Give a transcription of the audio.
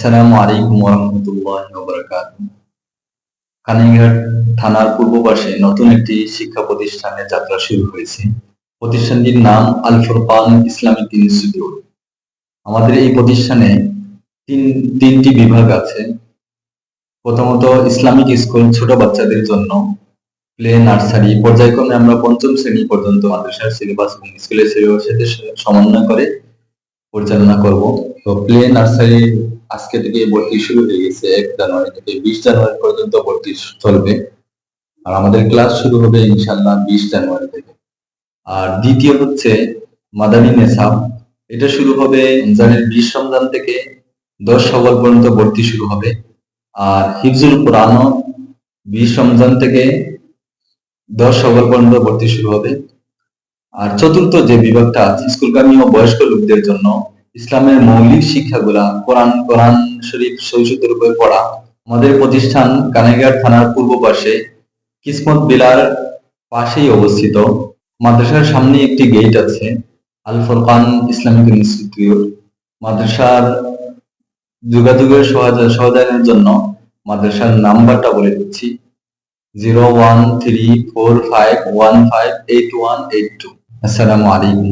আসসালামু আলাইকুম ওরহমতুল্লাহ ওবরাকাত কানিঘাট থানার পূর্ব পাশে নতুন একটি শিক্ষা প্রতিষ্ঠানের যাত্রা শুরু হয়েছে। প্রতিষ্ঠানটির নাম আল ফুরকান ইসলামিক ইনস্টিটিউট। আমাদের এই প্রতিষ্ঠানে তিন, তিনটি বিভাগ আছে। প্রথমত ইসলামিক স্কুল ছোট বাচ্চাদের জন্য। প্লে, নার্সারি পর্যায়ক্রমে আমরা পঞ্চম শ্রেণি পর্যন্ত মাদ্রাসার সিলেবাস এবং স্কুলের সিলেবাসের সাথে সমন্বয় করে পরিচালনা করব। তো প্লে, নার্সারি আজকে থেকে ভর্তি শুরু হয়ে গেছে, এক জানুয়ারি থেকে বিশ জানুয়ারি পর্যন্ত ভর্তি চলবে। আর আমাদের ক্লাস শুরু হবে ইনশাল্লাহ বিশ জানুয়ারি থেকে। আর দ্বিতীয় হচ্ছে মাদানী নেসাব এটা শুরু হবে রমজানের বিশ রমজান থেকে দশ সবল পর্যন্ত ভর্তি শুরু হবে। আর হিফজুল কোরআনও বিশ রমজান থেকে দশ সবল পর্যন্ত ভর্তি শুরু হবে। আর চতুর্থ যে বিভাগটা আছে, স্কুলগামী ও বয়স্ক লোকদের জন্য ইসলামের মৌলিক শিক্ষাগুলা কোরআন কোরআন শরীফ সহিষ্ণুতার উপরে পড়া আমাদের প্রতিষ্ঠান কানাইঘাট থানার পূর্ব পাশে কিসমত বিলার পাশেই অবস্থিত। মাদ্রাসার সামনে একটি গেট আছে, আল ফুরকান ইসলামিক ইনস্টিটিউট। মাদ্রাসার যোগাযোগের সহজের জন্য মাদ্রাসার নাম্বারটা বলে দিচ্ছি। Zero one three four five one five eight one eight two. আসসালামু আলাইকুম